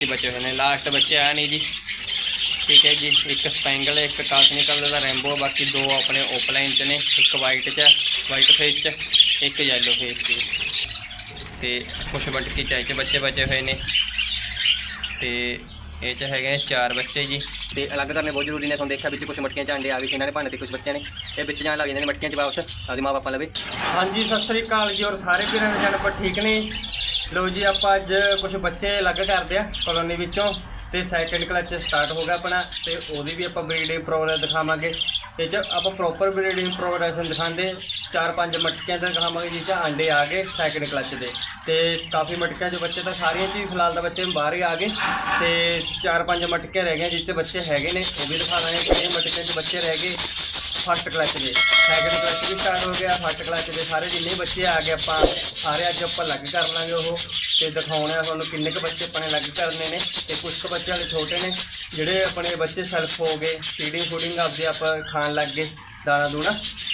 ਬਚੇ ਹੋਏ ਨੇ ਲਾਸਟ ਬੱਚੇ ਆ ਨਹੀਂ ਜੀ। ਠੀਕ ਹੈ ਜੀ ਇੱਕ ਸਪੈਂਗਲ ਹੈ, ਇੱਕ ਕਾਸਮੀ ਕਲਰ ਦਾ ਰੈਂਬੋ ਬਾਕੀ ਦੋ ਆਪਣੇ ਓਪਲਾਈਨ ਚ ਨੇ ਇੱਕ ਵਾਈਟ ਚ ਵਾਈਟ ਫੇਸ ਚ ਇੱਕ ਯੈਲੋ ਫੇਸ ਚ। ਤੇ ਕੁਛ ਬਟਕੀ ਚਾਈ ਚ ਬੱਚੇ ਬਚੇ ਹੋਏ ਨੇ। ਤੇ ਇਹ ਚ ਹੈਗੇ ਨੇ ਚਾਰ ਬੱਚੇ ਜੀ। ਤੇ ਅਲੱਗ ਕਰਨੇ ਬਹੁਤ ਜ਼ਰੂਰੀ ਨੇ ਤੁਹਾਨੂੰ ਦੇਖਿਆ ਵਿੱਚ ਕੁਝ ਮਟਕੀਆਂ ਚ ਅੰਡੇ ਆ ਗਏ ਸੀ ਇਹਨਾਂ ਨੇ ਭਾਂਡੇ ਤੇ ਕੁਝ ਬੱਚਿਆਂ ਨੇ। ਇਹ ਵਿੱਚ ਜਾਣ ਲੱਗ ਜਾਂਦੇ ਨੇ ਮਟਕੀਆਂ ਚ ਵਾਪਸ ਆਪਦੀ ਮਾਂ ਬਾਪਾ ਲਵੇ। ਹਾਂਜੀ ਸਤਿ ਸ੍ਰੀ ਅਕਾਲ ਜੀ ਔਰ ਸਾਰੇ ਵੀਰਾਂ ਦੇ ਜਨਮ ਠੀਕ ਨੇ? ਲੋ ਜੀ, ਆਪਾਂ ਅੱਜ ਕੁਝ ਬੱਚੇ ਅਲੱਗ ਕਰਦੇ ਆ ਕਲੋਨੀ ਵਿੱਚੋਂ ਤੇ ਸੈਕੰਡ ਕਲਚ ਸਟਾਰਟ ਹੋ ਗਿਆ ਆਪਣਾ ਤੇ ਉਹਦੀ ਵੀ ਆਪਾਂ ਬਰੀਡਿੰਗ ਪ੍ਰੋਗਰੈਸ ਦਿਖਾਵਾਂਗੇ। ਤੇ ਚ ਆਪਾਂ ਪ੍ਰੋਪਰ ਬਰੀਡਿੰਗ ਪ੍ਰੋਗਰੈਸ ਦਿਖਾਉਂਦੇ, ਚਾਰ ਪੰਜ ਮਟਕੀਆਂ ਦਾ ਦਿਖਾਵਾਂਗੇ ਜਿਸ 'ਚ ਆਂਡੇ ਆ ਗਏ ਸੈਕੰਡ ਕਲਚ ਦੇ। ਤੇ ਕਾਫੀ ਮਟਕਿਆਂ 'ਚ ਬੱਚੇ ਤਾਂ ਸਾਰੀਆਂ 'ਚ ਹੀ ਫਿਲਹਾਲ ਤਾਂ ਬੱਚੇ ਬਾਹਰ ਹੀ ਆ ਗਏ। ਤੇ ਚਾਰ ਪੰਜ ਮਟਕੇ ਰਹਿ ਗਏ ਜਿਸ 'ਚ ਬੱਚੇ ਹੈਗੇ ਨੇ, ਉਹ ਵੀ ਦਿਖਾ ਦਾਂਗੇ। ਕਿਹੜੇ ਮਟਕਿਆਂ 'ਚ ਬੱਚੇ ਰਹਿ ਗਏ ਫਸਟ ਕਲਚ ਦੇ ਸੈਕੰਡ ਕਲਚ ਵੀ ਸਟਾਰਟ ਹੋ ਗਿਆ। ਫਸਟ ਕਲਚ ਦੇ ਸਾਰੇ ਜਿੰਨੇ ਬੱਚੇ ਆ ਗਏ ਆਪਾਂ, ਸਾਰੇ ਅੱਜ ਆਪਾਂ ਅਲੱਗ ਕਰ ਲਾਂਗੇ ਉਹ। ਤੇ ਦਿਖਾਉਣੇ ਆ ਤੁਹਾਨੂੰ ਕਿੰਨੇ ਕੁ ਬੱਚੇ ਆਪਣੇ ਅਲੱਗ ਕਰਨੇ ਨੇ। ਤੇ ਕੁਝ ਕੁ ਬੱਚੇ ਵਾਲੇ ਛੋਟੇ ਨੇ, ਜਿਹੜੇ ਆਪਣੇ ਬੱਚੇ ਸੈਲਫ ਹੋ ਗਏ। ਫੀਡਿੰਗ ਫੂਡਿੰਗ ਆਪਦੇ ਆਪਾਂ ਖਾਣ ਲੱਗ ਗਏ। ਦਾਣਾ ਦੂਣਾ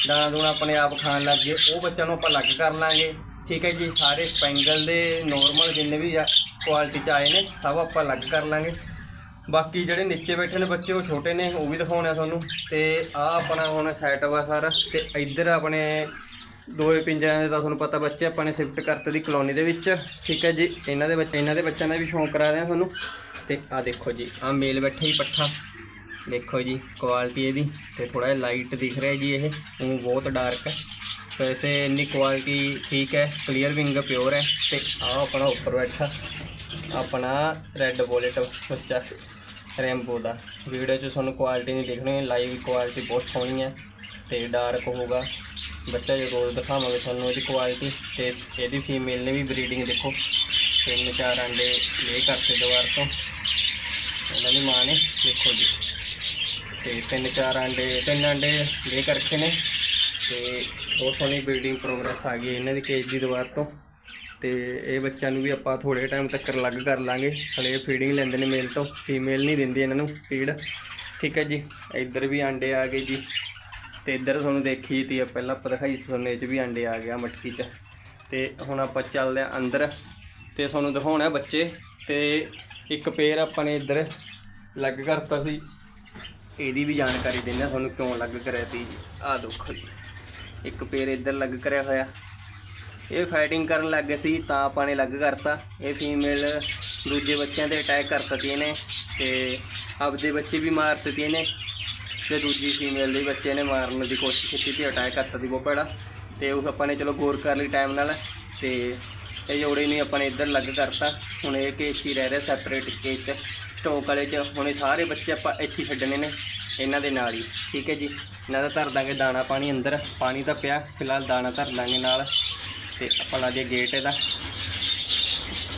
ਦਾਣਾ ਦੂਣਾ ਆਪਣੇ ਆਪ ਖਾਣ ਲੱਗ ਗਏ। ਉਹ ਬੱਚਿਆਂ ਨੂੰ ਆਪਾਂ ਅਲੱਗ ਕਰ ਲਾਂਗੇ। ਠੀਕ ਹੈ ਜੀ, ਸਾਰੇ ਸਪੈਂਗਲ ਦੇ ਨੋਰਮਲ ਜਿੰਨੇ ਵੀ ਆ ਕੁਆਲਿਟੀ ਚ ਆਏ ਨੇ, ਸਭ ਆਪਾਂ ਅਲੱਗ ਕਰ ਲਾਂਗੇ। ਬਾਕੀ ਜਿਹੜੇ ਨੀਚੇ ਬੈਠੇ ਨੇ ਬੱਚੇ, ਉਹ ਛੋਟੇ ਨੇ, ਉਹ ਵੀ ਦਿਖਾਉਣੇ ਆ ਤੁਹਾਨੂੰ। ਤੇ ਆ ਆਪਣਾ ਹੁਣ ਸੈਟ ਵਾ ਸਾਰਾ, ਤੇ ਇੱਧਰ ਆਪਣੇ ਦੋਏ ਪਿੰਜਰਿਆਂ ਦੇ ਤਾਂ ਤੁਹਾਨੂੰ ਪਤਾ ਬੱਚੇ ਆਪਾਂ ਨੇ ਸ਼ਿਫਟ ਕਰਤੇ ਦੀ ਕਲੋਨੀ ਦੇ ਵਿੱਚ। ਠੀਕ ਹੈ ਜੀ, ਇਹਨਾਂ ਦੇ ਬੱਚੇ, ਇਹਨਾਂ ਦੇ ਬੱਚਿਆਂ ਦਾ ਵੀ ਸ਼ੌਂਕ ਕਰਾ ਰਹੇ ਆ ਤੁਹਾਨੂੰ। ਤੇ ਆ ਦੇਖੋ ਜੀ, ਆ ਮੇਲ ਬੈਠਾ ਹੀ ਪੱਠਾ। ਦੇਖੋ ਜੀ ਕੁਆਲਿਟੀ ਇਹਦੀ, ਤੇ ਥੋੜਾ ਜਿਹਾ ਲਾਈਟ ਦਿਖ ਰਿਹਾ ਜੀ ਇਹ। ਉਹ ਬਹੁਤ ਡਾਰਕ ਹੈ। ਵੈਸੇ ਇੰਨੀ ਕੁਆਲਿਟੀ ਠੀਕ ਹੈ ਕਲੀਅਰ ਵਿੰਗ ਪਿਓਰ ਹੈ। ਤੇ ਆ ਆਪਣਾ ਉੱਪਰ ਬੈਠਾ। ਆਪਣਾ ਰੈੱਡ ਬੋਲਟ ਬੱਚਾ। ਰੈਂਬੋ ਦਾ। ਵੀਡੀਓ 'ਚ ਤੁਹਾਨੂੰ ਕੁਆਲਿਟੀ ਨਹੀਂ ਦਿਖਣੀ ਲਾਈਵ ਕੁਆਲਿਟੀ ਬਹੁਤ ਸੋਹਣੀ ਹੈ ਤੇ ਡਾਰਕ ਹੋਊਗਾ। ਬੱਚਾ ਜੇ ਰੋਜ਼ ਦਿਖਾਵਾਂਗੇ ਤੁਹਾਨੂੰ ਇਹਦੀ ਕੁਆਲਿਟੀ ਤੇ ਇਹਦੀ ਫੀਮੇਲ ਨੇ ਵੀ ਬਰੀਡਿੰਗ ਦੇਖੋ। ਤਿੰਨ ਚਾਰ ਅੰਡੇ ਲੈ ਕਰਕੇ ਦੁਬਾਰ ਤੋਂ। ਇਹਨਾਂ ਦੀ ਮਾਂ ਨੇ, ਦੇਖੋ ਜੀ। ਤੇ ਤਿੰਨ ਚਾਰ ਅੰਡੇ, ਤਿੰਨ ਅੰਡੇ ਲੈ ਕਰਕੇ ਨੇ। ਤੇ ਬਹੁਤ ਸੋਹਣੀ ਬਰੀਡਿੰਗ ਪ੍ਰੋਗਰੈਸ ਆ ਗਈ ਇਹਨਾਂ ਦੀ ਕੇਜ ਦੀ ਦੁਬਾਰ ਤੋਂ। ਤੇ ਇਹ ਬੱਚਿਆਂ ਨੂੰ ਵੀ ਆਪਾਂ ਥੋੜੇ ਟਾਈਮ ਤੱਕ ਅਲੱਗ ਕਰ ਲਾਂਗੇ। ਹਲੇ ਫੀਡਿੰਗ ਲੈਂਦੇ ਨੇ ਮੇਲ ਤੋਂ ਫੀਮੇਲ ਨਹੀਂ ਦਿੰਦੀ ਇਹਨਾਂ ਨੂੰ ਫੀਡ ਠੀਕ ਹੈ ਜੀ, ਇੱਧਰ ਵੀ ਆਂਡੇ ਆ ਗਏ ਜੀ। ਤੇ ਇੱਧਰ ਤੁਹਾਨੂੰ ਦੇਖੀ ਤੀ ਪਹਿਲਾਂ ਆਪਾਂ ਦਿਖਾਈ ਸੀ ਤੁਹਾਨੂੰ, ਇਹ 'ਚ ਵੀ ਆਂਡੇ ਆ ਗਿਆ ਮਟਕੀ 'ਚ। ਤੇ ਹੁਣ ਆਪਾਂ ਚੱਲਦੇ ਆ ਅੰਦਰ। ਤੇ ਤੁਹਾਨੂੰ ਦਿਖਾਉਣਾ ਬੱਚੇ, ਤੇ ਇੱਕ ਪੇਰ ਆਪਾਂ ਨੇ ਇੱਧਰ ਲੱਗ ਕਰਤਾ ਸੀ। ਇਹਦੀ ਵੀ ਜਾਣਕਾਰੀ ਦਿੰਦੇ ਆ ਤੁਹਾਨੂੰ ਕਿਉਂ ਲੱਗ ਕਰਿਆ ਤੀ। ਜੀ ਆਹ ਦੇਖੋ ਜੀ, ਇੱਕ ਪੇਰ ਇੱਧਰ ਲੱਗ ਕਰਿਆ ਹੋਇਆ। ਇਹ ਫਾਈਟਿੰਗ ਕਰਨ ਲੱਗ ਗਏ ਸੀ, ਤਾਂ ਆਪਾਂ ਨੇ ਅਲੱਗ ਕਰਤਾ। ਇਹ ਫੀਮੇਲ ਦੂਜੇ ਬੱਚਿਆਂ ਤੇ ਅਟੈਕ ਕਰਤਾ ਤੀ ਇਹਨੇ ਤੇ ਆਪਦੇ ਬੱਚੇ ਵੀ ਮਾਰ ਦਿੱਤੇ ਇਹਨੇ ਤੇ ਦੂਜੀ ਫੀਮੇਲ ਦੇ ਬੱਚੇ ਨੇ ਮਾਰਨ ਦੀ ਕੋਸ਼ਿਸ਼ ਕੀਤੀ ਤੇ ਅਟੈਕ ਕਰਤਾ ਸੀ ਬਹੁਤ ਭੈੜਾ। ਤੇ ਉਹ ਆਪਾਂ ਨੇ ਚਲੋ ਗੌਰ ਕਰ ਲਈ ਟਾਈਮ ਨਾਲ ਤੇ ਇਹ ਜੋੜੇ ਨੂੰ ਆਪਾਂ ਨੇ ਇੱਧਰ ਲੱਗ ਕਰਤਾ। ਹੁਣ ਇਹ ਕੇਸ ਹੀ ਰਹਿ ਰਿਹਾ ਸੈਪਰੇਟ ਕੇਸ ਚ। ਸਟੋਕ ਵਾਲੇ ਚ ਹੁਣ ਇਹ ਸਾਰੇ ਬੱਚੇ ਆਪਾਂ ਇੱਥੇ ਛੱਡਣੇ ਨੇ ਇਹਨਾਂ ਦੇ ਨਾਲ ਹੀ। ਠੀਕ ਹੈ ਜੀ। ਇਹਨਾਂ ਦਾ ਧਰ ਦਾਂਗੇ ਦਾਣਾ ਪਾਣੀ ਅੰਦਰ। ਪਾਣੀ ਤਾਂ ਪਿਆ, ਫਿਲਹਾਲ ਦਾਣਾ ਧਰ ਦਾਂਗੇ ਨਾਲ। ਤੇ ਆਪਾਂ ਲਾ ਦਈਏ ਗੇਟ ਇਹਦਾ।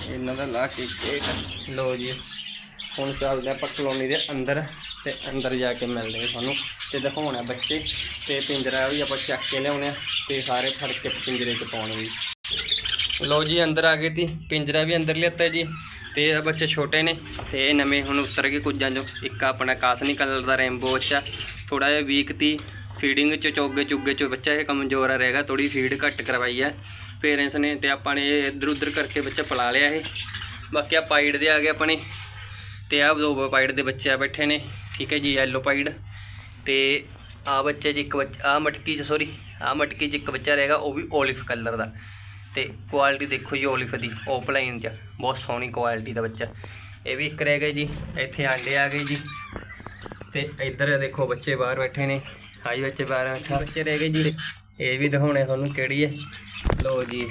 ਇਹਨਾਂ ਦਾ ਲਾ ਕੇ ਗੇਟ ਲੋ ਜੀ, ਹੁਣ ਚੱਲਦੇ ਆਪਾਂ ਕਲੋਨੀ ਦੇ ਅੰਦਰ ਤੇ ਅੰਦਰ ਜਾ ਕੇ ਮਿਲਦੇ ਹਾਂ ਤੁਹਾਨੂੰ। ਤੇ ਦਿਖਾਉਣਾ ਬੱਚੇ, ਤੇ ਪਿੰਜਰਾ ਵੀ ਆਪਾਂ ਚੱਕ ਕੇ ਲਿਆਉਣੇ ਆ ਤੇ ਸਾਰੇ ਫੜ ਕੇ ਪਿੰਜਰੇ 'ਚ ਪਾਉਣੇ ਵੀ ਲੋ ਜੀ, ਅੰਦਰ ਆ ਗਏ ਤੀ ਪਿੰਜਰਾ ਵੀ ਅੰਦਰ ਲਿਆਤਾ ਜੀ। ਤੇ ਇਹ ਬੱਚੇ ਛੋਟੇ ਨੇ, ਤੇ ਇਹ ਨਵੇਂ ਹੁਣ ਉਤਰ ਗਏ ਕੁੱਜਾਂ ਚੋਂ। ਇੱਕ ਆਪਣਾ ਕਾਸਨੀ ਕਲਰ ਦਾ ਰੈਂਬੋ ਬੱਚਾ ਥੋੜਾ ਜਿਹਾ ਵੀਕ ਤੀ। ਫੀਡਿੰਗ ਚ ਚੋਗੇ ਚੁੱਗੇ ਚ ਬੱਚਾ ਇਹ ਕਮਜ਼ੋਰ ਆ ਰਹੇਗਾ ਥੋੜੀ ਫੀਡ ਘੱਟ ਕਰਵਾਈ ਹੈ ਪੇਰੈਂਟਸ ਨੇ ਤੇ ਆਪਾਂ ਨੇ ਇਹ ਇੱਧਰ ਉੱਧਰ ਕਰਕੇ ਬੱਚਾ ਪਲਾ ਲਿਆ ਇਹ। ਬਾਕੀ ਆ ਪਾਈਡ ਦੇ ਆ ਗਏ ਆਪਣੇ। ਤੇ ਆ ਦੋ ਪਾਈਡ ਦੇ ਬੱਚੇ ਆ ਬੈਠੇ ਨੇ। ਠੀਕ ਹੈ ਜੀ ਯੈਲੋ ਪਾਈਡ। ਤੇ ਆ ਬੱਚੇ 'ਚ ਇੱਕ ਬੱਚਾ ਆ ਮਟਕੀ 'ਚ ਸੌਰੀ ਆ ਮਟਕੀ 'ਚ ਇੱਕ ਬੱਚਾ ਰਹੇਗਾ, ਉਹ ਵੀ 올ਿਵ ਕਲਰ ਦਾ। ਤੇ ਕੁਆਲਿਟੀ ਦੇਖੋ ਜੀ 올ਿਵ ਦੀ ਓਪਲਾਈਨ 'ਚ। ਬਹੁਤ ਸੋਹਣੀ ਕੁਆਲਿਟੀ ਦਾ ਬੱਚਾ। ਇਹ ਵੀ ਇੱਕ ਰਹਿ ਗਏ ਜੀ, ਇੱਥੇ ਆਂਡੇ ਆ ਗਏ ਜੀ। ਤੇ ਇੱਧਰ ਦੇਖੋ ਬੱਚੇ ਬਾਹਰ ਬੈਠੇ ਨੇ। ਹਾਈ ਬੱਚੇ ਬਾਹਰ ਬੈਠੇ ਬੱਚੇ ਰਹਿ ਗਏ ਜੀ। ਇਹ ਵੀ ਦਿਖਾਉਣੇ ਤੁਹਾਨੂੰ ਕਿਹੜੀ ਹੈ। ਲੋ ਜੀ,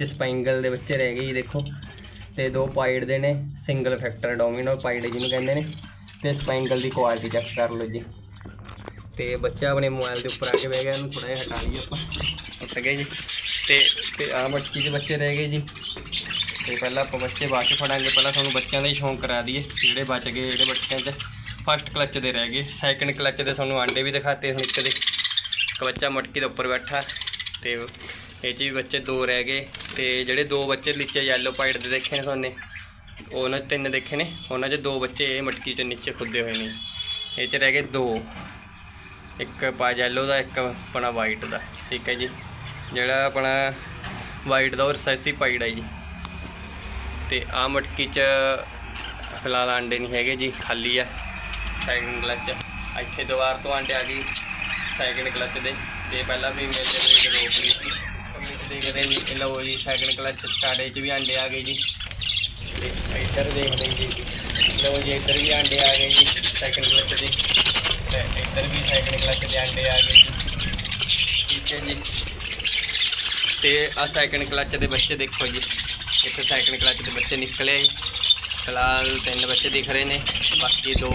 ਇਹ ਸਪੈਂਗਲ ਦੇ ਬੱਚੇ ਰਹਿ ਗਏ ਜੀ, ਦੇਖੋ। ਤੇ ਦੋ ਪਾਈਡ ਦੇ ਨੇ, ਸਿੰਗਲ ਫੈਕਟਰ ਡੋਮੀਨੋ ਪਾਈਡ ਜਿਹਨੂੰ ਕਹਿੰਦੇ ਨੇ। ਤੇ ਸਪੈਂਗਲ ਦੀ ਕੁਆਲਿਟੀ ਚੈੱਕ ਕਰ ਲਓ ਜੀ। ਤੇ ਬੱਚਾ ਆਪਣੇ ਮੋਬਾਈਲ ਦੇ ਉੱਪਰ ਆ ਕੇ ਬਹਿ ਗਿਆ, ਇਹਨੂੰ ਥੋੜਾ ਜਿਹਾ ਹਟਾ ਲਈਏ ਆਪਾਂ। ਉੱਠ ਗਏ ਜੀ। ਤੇ ਤੇ ਆ ਮਟਕੀ ਦੇ ਬੱਚੇ ਰਹਿ ਗਏ ਜੀ। ਤੇ ਪਹਿਲਾਂ ਆਪਾਂ ਬੱਚੇ ਬਾਅਦ ਫੜਾਂਗੇ, ਪਹਿਲਾਂ ਤੁਹਾਨੂੰ ਬੱਚਿਆਂ ਦਾ ਹੀ ਸ਼ੌਂਕ ਕਰਾ ਦਈਏ, ਜਿਹੜੇ ਬਚ ਗਏ, ਜਿਹੜੇ ਬੱਚਿਆਂ 'ਚ ਫਸਟ ਕਲੱਚ ਦੇ ਰਹਿ ਗਏ। ਸੈਕੰਡ ਕਲੱਚ ਦੇ ਤੁਹਾਨੂੰ ਆਂਡੇ ਵੀ ਦਿਖਾਤੇ, ਹੁਣ ਇੱਕ ਦੇ ਇੱਕ ਬੱਚਾ ਮਟਕੀ ਦੇ ਉੱਪਰ ਬੈਠਾ ਤੇ ਇਹ 'ਚ ਵੀ ਬੱਚੇ ਦੋ ਰਹਿ ਗਏ ਤੇ ਜਿਹੜੇ ਦੋ ਬੱਚੇ ਨੀਚੇ ਯੈਲੋ ਪਾਈਡ ਦੇ ਦੇਖੇ ਨੇ ਤੁਹਾਨੂੰ ਉਹਨਾਂ 'ਚ ਤਿੰਨ ਦੇਖੇ ਨੇ, ਉਹਨਾਂ 'ਚ ਦੋ ਬੱਚੇ ਮਟਕੀ 'ਚ ਨੀਚੇ ਖੁੱਦੇ ਹੋਏ ਨੇ। ਇਹ 'ਚ ਰਹਿ ਗਏ ਦੋ, ਇੱਕ ਪਾ ਯੈਲੋ ਦਾ, ਇੱਕ ਆਪਣਾ ਵਾਈਟ ਦਾ, ਠੀਕ ਹੈ ਜੀ। ਜਿਹੜਾ ਆਪਣਾ ਵਾਈਟ ਦਾ ਉਹ ਰਸੈਸੀ ਪਾਈਡ ਹੈ ਜੀ। ਤੇ ਆ ਮਟਕੀ 'ਚ ਫਿਲਹਾਲ ਆਂਡੇ ਨਹੀਂ ਹੈਗੇ ਜੀ, ਖਾਲੀ ਆ ਸੈਕਿੰਡ 'ਚ। ਇੱਥੇ ਦੁਬਾਰ ਤੋਂ ਆਂਡੇ ਆ ਗਈ ਸੈਕਿੰਡ ਕਲਚ ਦੇ, ਤੇ ਪਹਿਲਾਂ ਵੀ ਮੇਰੇ ਦੇ ਰੋਕ ਲਈ ਸੀ। ਕਮਿਟ ਦੇਖਦੇ ਜੀ ਇਹ ਲਓ ਜੀ ਸੈਕਿੰਡ ਕਲਚ ਸਟਾਰਟ 'ਚ ਵੀ ਆਂਡੇ ਆ ਗਏ ਜੀ। ਤੇ ਇੱਧਰ ਦੇਖਦੇ ਜੀ, ਲਓ ਜੀ, ਇੱਧਰ ਵੀ ਆਂਡੇ ਆ ਗਏ ਜੀ ਸੈਕਿੰਡ ਕਲਚ ਦੇ। ਤੇ ਇੱਧਰ ਵੀ ਸੈਕਿੰਡ ਕਲਚ ਦੇ ਆਂਡੇ ਆ ਗਏ ਜੀ। ਠੀਕ ਹੈ ਜੀ। ਤੇ ਆ ਸੈਕਿੰਡ ਕਲਚ ਦੇ ਬੱਚੇ ਦੇਖੋ ਜੀ। ਇੱਥੇ ਸੈਕਿੰਡ ਕਲਚ ਦੇ ਬੱਚੇ ਨਿਕਲੇ ਫਿਲਹਾਲ ਤਿੰਨ ਬੱਚੇ ਦਿਖ ਰਹੇ ਨੇ। ਬਾਕੀ ਦੋ,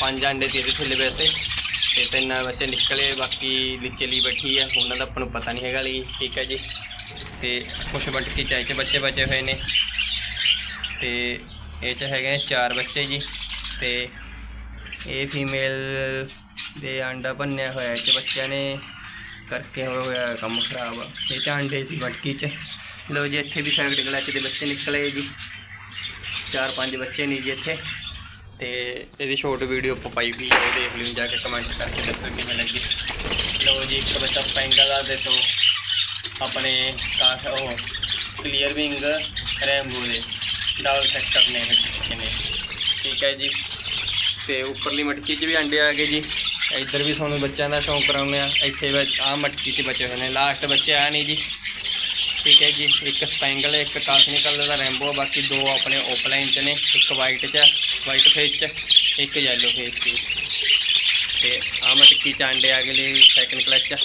ਪੰਜ ਆਂਡੇ ਤੇ ਇਹਦੇ ਥੱਲੇ ਵੈਸੇ ਤੇ ਤਿੰਨ ਬੱਚੇ ਨਿਕਲੇ, ਬਾਕੀ ਨੀਚੇ ਲਈ ਬੈਠੀ ਆ। ਉਹਨਾਂ ਦਾ ਆਪਾਂ ਨੂੰ ਪਤਾ ਨਹੀਂ ਹੈਗਾ ਲਈ ਠੀਕ ਹੈ ਜੀ। ਤੇ ਕੁਛ ਬਟਕੀ ਚਾਈ ਚ ਬੱਚੇ ਬਚੇ ਹੋਏ ਨੇ। ਤੇ ਇਹ ਚ ਹੈਗੇ ਨੇ ਚਾਰ ਬੱਚੇ ਜੀ। ਤੇ ਇਹ ਫੀਮੇਲ ਦੇ ਆਂਡਾ ਭੰਨਿਆ ਹੋਇਆ ਇਹ ਚ ਬੱਚਿਆਂ ਨੇ। ਕਰਕੇ ਹੋਇਆ ਕੰਮ ਖਰਾਬ। ਇਹ ਚ ਆਂਡੇ ਸੀ ਮਟਕੀ ਚ। ਲੋ ਜੀ, ਇੱਥੇ ਵੀ ਸਾਈਡ ਗਲਾਚ ਦੇ ਬੱਚੇ ਨਿਕਲੇ ਜੀ। ਚਾਰ ਪੰਜ ਬੱਚੇ ਨੇ ਜੀ ਇੱਥੇ। ਤੇ ਇਹਦੀ ਸ਼ੋਰਟ ਵੀਡੀਓ ਆਪਾਂ ਪਾਈ ਵੀ ਹੈ, ਉਹ ਦੇਖ ਲਿਓ ਜਾ ਕੇ ਕਮੈਂਟ ਕਰਕੇ ਦੱਸੋ ਕਿਵੇਂ ਲੱਗੀ। ਲਓ ਜੀ ਇੱਕ ਬੱਚਾ ਪੈਂਗਾ ਦਾ ਦੇ ਤੋਂ ਆਪਣੇ ਕਾਸ਼ ਉਹ ਕਲੀਅਰ ਵਿੰਗ ਰੈਂਬੋ ਦੇ ਡਬਲ ਸੈਕਟਰ ਨੇ ਇਹ ਨੇ ਠੀਕ ਹੈ ਜੀ। ਤੇ ਉੱਪਰਲੀ ਮਟਕੀ 'ਚ ਵੀ ਅੰਡੇ ਆ ਗਏ ਜੀ। ਇੱਧਰ ਵੀ ਤੁਹਾਨੂੰ ਬੱਚਿਆਂ ਦਾ ਸ਼ੌਂਕ ਕਰਾਉਂਦੇ ਆ ਇੱਥੇ ਵਿੱਚ ਆ ਮਟਕੀ 'ਚ ਬਚੇ ਹੋਏ ਨੇ। ਲਾਸਟ ਬੱਚੇ ਆ ਨਹੀਂ ਜੀ। ਠੀਕ ਹੈ ਜੀ ਇੱਕ ਸਪੈਂਗਲ ਇੱਕ ਕਾਸਨੀ ਕਲਰ ਦਾ ਰੈਂਬੋ ਬਾਕੀ ਦੋ ਆਪਣੇ ਓਪਲਾਈਨ 'ਚ ਨੇ ਇੱਕ ਵਾਈਟ 'ਚ। ਵਾਈਟ ਫੇਸ 'ਚ, ਇੱਕ ਯੈਲੋ ਫੇਸ 'ਚ ਤੇ ਆ ਮਟਕੀ ਚਾਂਡੇ ਆ ਗਏ ਨੇ ਸੈਕਿੰਡ ਕਲਚ 'ਚ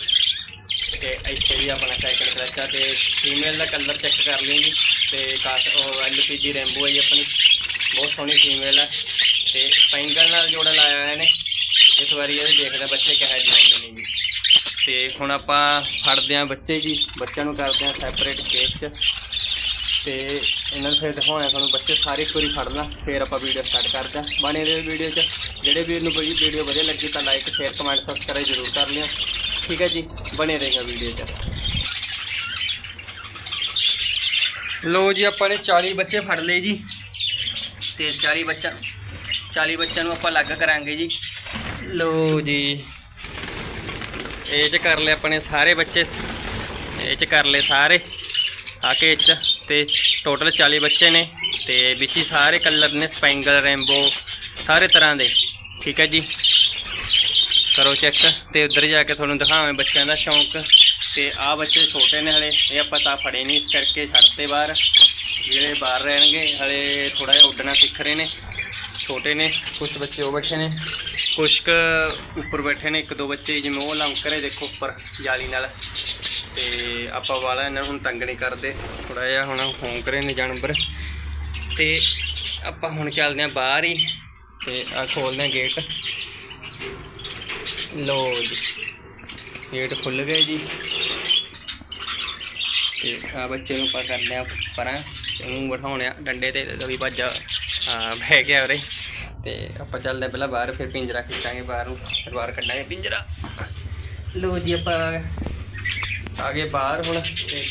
ਤੇ ਇੱਥੇ ਵੀ ਆਪਣਾ ਸਾਈਕਲ ਕਲਚ ਆ ਤੇ ਫੀਮੇਲ ਦਾ ਕਲਰ ਚੈੱਕ ਕਰ ਲਿਓ ਜੀ। ਤੇ ਕਾਸ ਉਹ ਐਲਪੀਜੀ ਰੈਂਬੋ ਹੈ ਜੀ ਆਪਣੀ। ਬਹੁਤ ਸੋਹਣੀ ਫੀਮੇਲ ਹੈ ਤੇ ਪੈਂਗਲ ਨਾਲ ਜੋੜਾ ਲਾਇਆ ਹੋਇਆ ਨੇ ਇਸ ਵਾਰੀ ਇਹ ਦੇਖਦੇ ਹਾਂ ਬੱਚੇ ਕਿਹੋ ਜਿਹੇ ਆਉਂਦੇ ਨੇ ਜੀ। ਤੇ ਹੁਣ ਆਪਾਂ ਫੜਦੇ ਹਾਂ ਬੱਚੇ ਜੀ। ਬੱਚਿਆਂ ਨੂੰ ਕਰਦੇ ਹਾਂ ਸੈਪਰੇਟ ਕੇਸ 'ਚ। ਤੇ ਇਹਨਾਂ ਨੂੰ ਫਿਰ ਦਿਖਾਉਣਾ ਤੁਹਾਨੂੰ ਬੱਚੇ ਸਾਰੇ ਇੱਕ ਵਾਰੀ ਫੜ ਲਾਂ, ਫਿਰ ਆਪਾਂ ਵੀਡੀਓ ਸਟਾਰਟ ਕਰਦੇ ਹਾਂ। ਬਣੇ ਰਹੋ ਵੀਡੀਓ 'ਚ। ਜਿਹੜੇ ਵੀਰ ਨੂੰ ਕੋਈ ਵੀਡੀਓ ਵਧੀਆ ਲੱਗੀ ਤਾਂ ਲਾਈਕ ਸ਼ੇਅਰ ਕਮੈਂਟ ਸਬਸਕ੍ਰਾਈਬ ਜ਼ਰੂਰ ਕਰ ਲਿਓ। ਠੀਕ ਹੈ ਜੀ, ਬਣੇ ਰਹੇਗਾ ਵੀਡੀਓ 'ਚ। ਲੋ ਜੀ, ਆਪਾਂ ਨੇ 40 ਬੱਚੇ ਫੜ ਲਏ ਜੀ। ਤੇ 40 ਬੱਚਾ 40 ਬੱਚਿਆਂ ਨੂੰ ਆਪਾਂ ਅਲੱਗ ਕਰਾਂਗੇ ਜੀ। ਲੋ ਜੀ, ਇਹ ਚ ਕਰ ਲਏ ਆਪਣੇ ਸਾਰੇ ਬੱਚੇ। ਇਹ ਚ ਕਰ ਲਏ ਸਾਰੇ। ਆ ਕੇ ਇਹ ਚ ਤੇ ਟੋਟਲ 40 ਬੱਚੇ ਨੇ ਤੇ ਵਿੱਚ ਹੀ ਸਾਰੇ ਕਲਰ ਨੇ ਸਪੈਂਗਲ ਰੈਂਬੋ ਸਾਰੇ ਤਰ੍ਹਾਂ ਦੇ। ਠੀਕ ਹੈ ਜੀ? ਕਰੋ ਚੈੱਕ ਤੇ ਉੱਧਰ ਜਾ ਕੇ ਤੁਹਾਨੂੰ ਦਿਖਾਵਾਂ ਬੱਚਿਆਂ ਦਾ ਸ਼ੌਂਕ। ਤੇ ਆ ਬੱਚੇ ਛੋਟੇ ਨੇ ਹਲੇ, ਇਹ ਆਪਾਂ ਤਾਂ ਫੜੇ ਨਹੀਂ ਇਸ ਕਰਕੇ ਛੱਡਤੇ ਬਾਹਰ। ਜਿਹੜੇ ਬਾਹਰ ਰਹਿਣਗੇ, ਹਲੇ ਥੋੜਾ ਜਿਹਾ ਉੱਡਣਾ ਸਿੱਖ ਰਹੇ ਨੇ। ਛੋਟੇ ਨੇ ਕੁਝ ਬੱਚੇ ਉਹ ਬੈਠੇ ਨੇ। ਕੁਝ ਕੁ ਉੱਪਰ ਬੈਠੇ ਨੇ, ਇੱਕ ਦੋ ਬੱਚੇ ਜਿਵੇਂ ਉਹ ਲੰਕ ਰਹੇ ਦੇਖੋ ਉੱਪਰ ਜਾਲੀ ਨਾਲ। ਤੇ ਆਪਾਂ ਵਾਲਾ ਇਹਨਾਂ ਨੂੰ ਹੁਣ ਤੰਗ ਨਹੀਂ ਕਰਦੇ। ਥੋੜਾ ਜਿਹਾ ਹੁਣ ਹੌਂਕ ਰਹੇ ਨੇ ਜਾਨਵਰ। ਤੇ ਆਪਾਂ ਹੁਣ ਚੱਲਦੇ ਹਾਂ ਬਾਹਰ ਹੀ। ਤੇ ਆ ਖੋਲਦੇ ਹਾਂ ਗੇਟ ਲੋ ਜੀ ਗੇਟ ਖੁੱਲ ਗਏ ਜੀ। ਤੇ ਆ ਬੱਚੇ ਨੂੰ ਆਪਾਂ ਕਰਦੇ ਆ ਪਰਾਂ ਇਹਨੂੰ ਬਿਠਾਉਣੇ ਆ, ਡੰਡੇ ਤੇ ਵੀ ਭੱਜ। ਬਹਿ ਗਿਆ ਉਰੇ। ਤੇ ਆਪਾਂ ਚੱਲਦੇ ਹਾਂ ਪਹਿਲਾਂ ਬਾਹਰ, ਫਿਰ ਪਿੰਜਰਾ ਖਿੱਚਾਂਗੇ ਬਾਹਰ ਨੂੰ, ਫਿਰ ਬਾਹਰ ਕੱਢਾਂਗੇ ਪਿੰਜਰਾ। ਲੋ ਜੀ ਆਪਾਂ ਆ ਗਏ ਬਾਹਰ ਹੁਣ, ਤੇ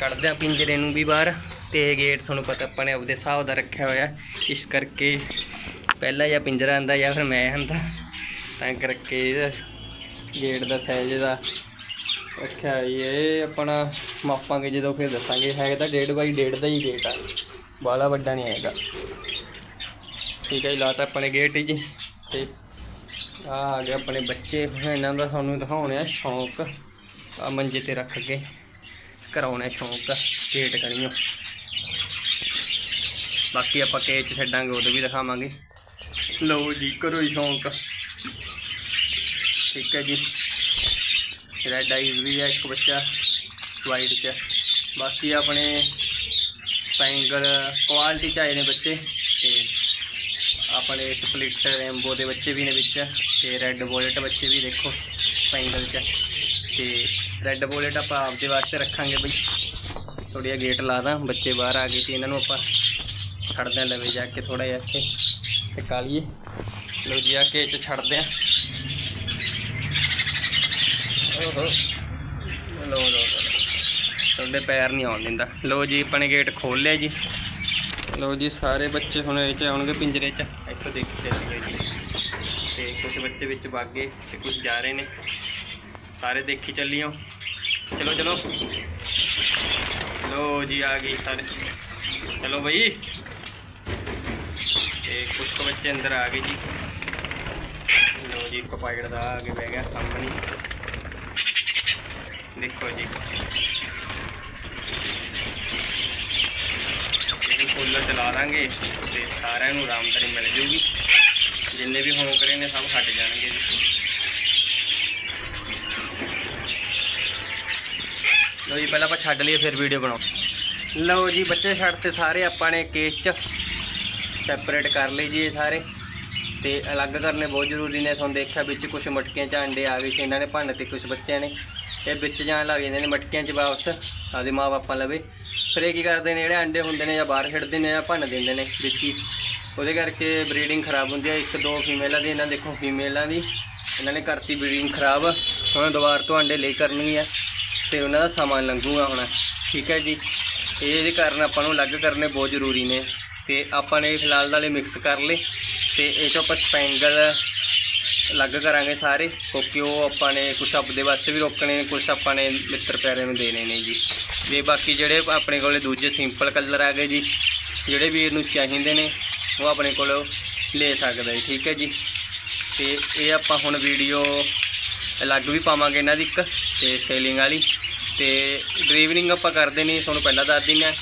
ਕੱਢਦੇ ਆ ਪਿੰਜਰੇ ਨੂੰ ਵੀ ਬਾਹਰ। ਤੇ ਗੇਟ ਤੁਹਾਨੂੰ ਪਤਾ ਆਪਾਂ ਨੇ ਆਪਦੇ ਹਿਸਾਬ ਦਾ ਰੱਖਿਆ ਹੋਇਆ। ਇਸ ਕਰਕੇ ਪਹਿਲਾਂ ਜਾਂ ਪਿੰਜਰਾ ਆਂਦਾ ਜਾਂ ਫਿਰ ਮੈਂ ਆਂਦਾ। ਤਾਂ ਕਰਕੇ ਇਹਦਾ ਗੇਟ ਦਾ ਸਾਈਜ਼ ਦਾ ਰੱਖਿਆ ਇਹ ਆਪਣਾ ਮਾਪਾਂਗੇ ਜਦੋਂ ਫਿਰ ਦੱਸਾਂਗੇ, ਹੈਗਾ ਤਾਂ 1.5 ਬਾਈ 1.5 ਦਾ ਹੀ ਗੇਟ ਆ। ਬਾਲਾ ਵੱਡਾ ਨਹੀਂ ਹੈਗਾ। ਠੀਕ ਹੈ ਜੀ, ਲਾਤਾ ਆਪਣੇ ਗੇਟ ਜੀ ਤੇ ਆ ਆ ਗਏ ਆਪਣੇ ਬੱਚੇ। ਹੁਣ ਇਹਨਾਂ ਦਾ ਤੁਹਾਨੂੰ ਦਿਖਾਉਣੇ ਆ ਸ਼ੌਂਕ। ਆ ਮੰਜੇ ਤੇ ਰੱਖ ਕੇ ਕਰਾਉਣਾ ਸ਼ੌਂਕ ਗੇਟ ਕਰੀਓ ਬਾਕੀ ਆਪਾਂ ਕੇਚ ਛੱਡਾਂਗੇ ਉਹਦੇ ਵੀ ਦਿਖਾਵਾਂਗੇ। ਲਓ ਜੀ, ਕਰੋ ਜੀ ਸ਼ੌਂਕ। ਠੀਕ ਹੈ ਜੀ। ਰੈਡ ਆਈਜ਼ ਵੀ ਹੈ ਇੱਕ ਬੱਚਾ ਵਾਈਟ ਚ। ਬਾਕੀ ਆਪਣੇ ਸਪੈਂਗਲ ਕੁਆਲਿਟੀ ਚ ਆਏ ਨੇ ਬੱਚੇ। ਆਪਣੇ ਸਪਲਿਟ ਰੈਂਬੋ ਦੇ ਬੱਚੇ ਵੀ ਨੇ ਵਿੱਚ ਤੇ ਰੈੱਡ ਬੋਲਟ ਬੱਚੇ ਵੀ ਦੇਖੋ ਸਪੈਂਗਲ ਚ। ਤੇ ਰੈੱਡ ਬੋਲਟ ਆਪਾਂ ਆਪਦੇ ਵਾਸਤੇ ਰੱਖਾਂਗੇ ਬਈ। ਥੋੜ੍ਹਾ ਜਿਹਾ ਗੇਟ ਲਾ ਦਾਂ, ਬੱਚੇ ਬਾਹਰ ਆ ਗਏ ਤੇ ਇਹਨਾਂ ਨੂੰ ਆਪਾਂ ਛੱਡਦੇ ਹਾਂ ਲਵੇ ਜਾ ਕੇ ਥੋੜਾ ਜਿਹਾ ਇੱਥੇ ਤੇ ਕਾਲੀਏ ਲੋ ਜੀ ਆ ਕੇ 'ਚ ਛੱਡਦੇ ਆ ਓਹੋ। ਲੋ ਲੋ ਤੁਹਾਡੇ ਪੈਰ ਨਹੀਂ ਆਉਣ ਦਿੰਦਾ। ਲੋ ਜੀ ਆਪਾਂ ਨੇ ਗੇਟ ਖੋਲ ਲਿਆ ਜੀ। ਲੋ ਜੀ, ਸਾਰੇ ਬੱਚੇ ਹੁਣ ਇਹ ਚ ਆਉਣਗੇ ਪਿੰਜਰੇ ਚ। ਇੱਥੋਂ ਦੇਖ ਕੇ ਚੱਲੀਏ ਜੀ। ਤੇ ਕੁਝ ਬੱਚੇ ਵਿੱਚ ਵਗ ਗਏ ਤੇ ਕੁਝ ਜਾ ਰਹੇ ਨੇ। ਸਾਰੇ ਦੇਖੀ ਚੱਲੀਓ। ਚਲੋ ਚਲੋ। ਲੋ ਜੀ, ਆ ਗਈ ਸਾਰੇ। ਚਲੋ ਬਈ। ਤੇ ਕੁਝ ਕੁ ਬੱਚੇ ਅੰਦਰ ਆ ਗਏ ਜੀ। ਲੋ ਜੀ, ਇੱਕ ਦਾ ਆ ਕੇ ਬਹਿ ਗਿਆ ਸਾਹਮਣੇ। ਦੇਖੋ ਜੀ। ਇਹ ਕੂਲਰ ਚਲਾ ਦਾਂਗੇ ਤੇ ਸਾਰਿਆਂ ਨੂੰ ਆਰਾਮਦਾਰੀ ਮਿਲ ਜੂਗੀ। ਜਿੰਨੇ ਵੀ ਹੋਂ ਕਰੇ ਨੇ ਸਭ ਹਟ ਜਾਣਗੇ ਜੀ। ਲੋ ਜੀ, ਪਹਿਲਾਂ ਆਪਾਂ ਛੱਡ ਲਈਏ, ਫਿਰ ਵੀਡੀਓ ਬਣਾਓ ਲਓ ਜੀ, ਬੱਚੇ ਛੱਡ ਤੇ ਸਾਰੇ ਆਪਾਂ ਨੇ ਕੇਸ ਚ ਸੈਪਰੇਟ ਕਰ ਲਈ ਜੀ ਇਹ ਸਾਰੇ। ਤੇ ਅਲੱਗ ਕਰਨੇ ਬਹੁਤ ਜ਼ਰੂਰੀ ਨੇ, ਤੁਹਾਨੂੰ ਦੇਖਿਆ ਵਿੱਚ ਕੁਝ ਮਟਕੀਆਂ ਚ ਅੰਡੇ ਆ ਗਏ ਸੀ, ਇਹਨਾਂ ਨੇ ਭੰਨ ਤੇ ਕੁਝ ਬੱਚਿਆਂ ਨੇ। ਇਹ ਵਿੱਚ ਜਾਣ ਲੱਗ ਜਾਂਦੇ ਨੇ ਮਟਕੀਆਂ ਚ ਵਾਪਸ ਆਦੇ ਮਾਂ ਬਾਪਾਂ ਲਵੇ। ਫਿਰ ਇਹ ਕੀ ਕਰਦੇ ਨੇ, ਜਿਹੜੇ ਅੰਡੇ ਹੁੰਦੇ ਨੇ ਜਾਂ ਬਾਹਰ ਖੇਡਦੇ ਨੇ ਜਾਂ ਭੰਨ ਦਿੰਦੇ ਨੇ ਵਿੱਚ ਹੀ। ਉਹਦੇ ਕਰਕੇ ਬਰੀਡਿੰਗ ਖਰਾਬ ਹੁੰਦੀ ਹੈ। ਇੱਕ, ਦੋ ਫੀਮੇਲਾਂ ਦੀ ਇਹਨਾਂ ਦੇਖੋ ਫੀਮੇਲਾਂ ਦੀ ਇਹਨਾਂ ਨੇ ਕਰਤੀ ਬਰੀਡਿੰਗ ਖਰਾਬ। ਹੁਣ ਦੁਬਾਰ ਤੋਂ ਅੰਡੇ ਲੈ ਕਰਨੀ ਹੈ ਤੇ ਉਹਨਾਂ ਦਾ ਸਮਾਂ ਲੰਘੂਗਾ ਹੁਣ। ਠੀਕ ਹੈ ਜੀ। ਇਹਦੇ ਕਾਰਨ ਆਪਾਂ ਨੂੰ ਅਲੱਗ ਕਰਨੇ ਬਹੁਤ ਜ਼ਰੂਰੀ ਨੇ। ਤੇ ਆਪਾਂ ਨੇ ਫਿਲਹਾਲ ਨਾਲੇ ਮਿਕਸ ਕਰ ਲਏ। ਤੇ ਇਹ ਤੋਂ ਆਪਾਂ ਸਪੈਂਗਲ ਅਲੱਗ ਕਰਾਂਗੇ ਸਾਰੇ, ਕਿਉਂਕਿ ਉਹ ਆਪਾਂ ਨੇ ਕੁਛ ਆਪਦੇ ਵਾਸਤੇ ਵੀ ਰੋਕਣੇ ਨੇ ਕੁਝ ਆਪਾਂ ਨੇ ਮਿੱਤਰ ਪਿਆਰੇ ਨੂੰ ਦੇਣੇ ਨੇ ਜੀ। ਤੇ ਬਾਕੀ ਜਿਹੜੇ ਆਪਣੇ ਕੋਲੇ ਦੂਜੇ ਸਿੰਪਲ ਕਲਰ ਆ ਗਏ ਜੀ, ਜਿਹੜੇ ਵੀਰ ਨੂੰ ਚਾਹੀਦੇ ਨੇ, ਉਹ ਆਪਣੇ ਕੋਲੋਂ ਲੈ ਸਕਦਾ ਜੀ ਠੀਕ ਹੈ ਜੀ। ਤੇ ਇਹ ਆਪਾਂ ਹੁਣ ਵੀਡੀਓ ਅਲੱਗ ਵੀ ਪਾਵਾਂਗੇ ਇਹਨਾਂ ਦੀ ਇੱਕ, ਤੇ ਸੇਲਿੰਗ ਵਾਲੀ। ਤੇ ਡਿਲੀਵਰਿੰਗ ਆਪਾਂ ਕਰਦੇ ਨਹੀਂ ਤੁਹਾਨੂੰ ਪਹਿਲਾਂ ਦੱਸ ਦਿੰਦੇ ਹਾਂ,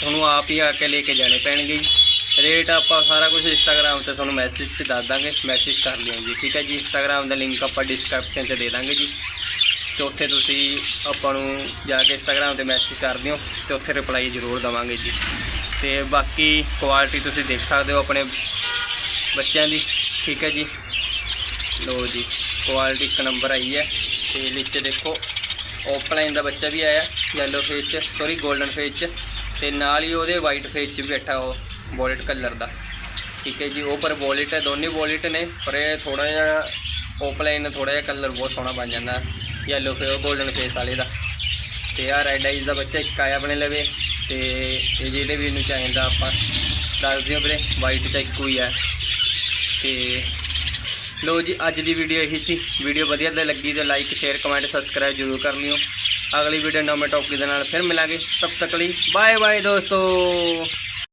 ਤੁਹਾਨੂੰ ਆਪ ਹੀ ਆ ਕੇ ਲੈ ਕੇ ਜਾਣੇ ਪੈਣਗੇ ਜੀ। ਰੇਟ ਆਪਾਂ ਸਾਰਾ ਕੁਝ ਇੰਸਟਾਗ੍ਰam ਤੇ ਤੁਹਾਨੂੰ ਮੈਸੇਜ 'ਤੇ ਦੱਸ ਦਾਂਗੇ। ਮੈਸੇਜ ਕਰ ਲਿਓ ਜੀ, ਠੀਕ ਹੈ ਜੀ? ਇੰਸਟਾਗ੍ਰam ਦਾ ਲਿੰਕ ਆਪਾਂ ਡਿਸਕ੍ਰਿਪਸ਼ਨ 'ਚ ਦੇ ਦਾਂਗੇ ਜੀ। ਤੇ ਉੱਥੇ ਤੁਸੀਂ ਆਪਾਂ ਨੂੰ ਜਾ ਕੇ ਇੰਸਟਾਗ੍ਰam ਤੇ ਮੈਸੇਜ ਕਰ ਦਿਓ ਤੇ ਉੱਥੇ ਰਿਪਲਾਈ ਜ਼ਰੂਰ ਦਵਾਂਗੇ ਜੀ। ਤੇ ਬਾਕੀ ਕੁਆਲਿਟੀ ਤੁਸੀਂ ਦੇਖ ਸਕਦੇ ਹੋ ਆਪਣੇ ਬੱਚਿਆਂ ਦੀ, ਠੀਕ ਹੈ ਜੀ? ਲੋ ਜੀ ਕੁਆਲਿਟੀ ਇੱਕ ਨੰਬਰ ਆਈ ਹੈ। ਤੇ ਨੀਚੇ ਦੇਖੋ ਆਫਲਾਈਨ ਦਾ ਬੱਚਾ ਵੀ ਆਇਆ ਯੈਲੋ ਫੇਸ ਚ ਸੌਰੀ 골ਡਨ ਫੇਸ ਚ। ਤੇ ਨਾਲ ਹੀ ਉਹਦੇ ਵਾਈਟ ਫੇਸ ਚ ਵੀ ਬੈਠਾ ਉਹ। ਵੋਲਟ ਕਲਰ ਦਾ। ਠੀਕ ਹੈ ਜੀ, ਉਹ ਪਰ ਵੋਲਟ ਹੈ, ਦੋਨੇ ਵੋਲਟ ਨੇ, ਪਰ ਇਹ ਥੋੜਾ ਜਿਹਾ ਆਫਲਾਈਨ ਥੋੜਾ ਜਿਹਾ ਕਲਰ ਬਹੁਤ ਸੋਹਣਾ ਬਣ ਜਾਂਦਾ। ਯੈਲੋ ਫੇਸ ਗੋਲਡਨ ਫੇਸ ਵਾਲੇ ਦਾ। ਤੇ ਆ ਰੈਡ ਆਈਜ਼ ਦਾ ਬੱਚਾ ਇੱਕ ਆਇਆ ਆਪਣੇ ਲਵੇ। ਤੇ ਇਹ ਜਿਹੜੇ ਵੀ ਇਹਨੂੰ ਚਾਹੀਦਾ ਆਪਾਂ, ਦੱਸ ਦਿਓ ਵੀਰੇ ਵਾਈਟ ਤਾਂ ਇੱਕੋ ਹੀ ਹੈ ਤੇ ਲੋ ਜੀ, ਅੱਜ ਦੀ ਵੀਡੀਓ ਇਹੀ ਸੀ। ਵੀਡੀਓ ਵਧੀਆ ਤੇ ਲੱਗੀ ਤੇ ਲਾਈਕ ਸ਼ੇਅਰ ਕਮੈਂਟ ਸਬਸਕ੍ਰਾਈਬ ਜ਼ਰੂਰ ਕਰ ਲਿਓ। ਅਗਲੀ ਵੀਡੀਓ ਨਵੇਂ ਟੌਪਿਕ ਦੇ ਨਾਲ ਫਿਰ ਮਿਲਾਂਗੇ। ਤਬ ਤੱਕ ਲਈ ਬਾਏ ਬਾਏ ਦੋਸਤੋ।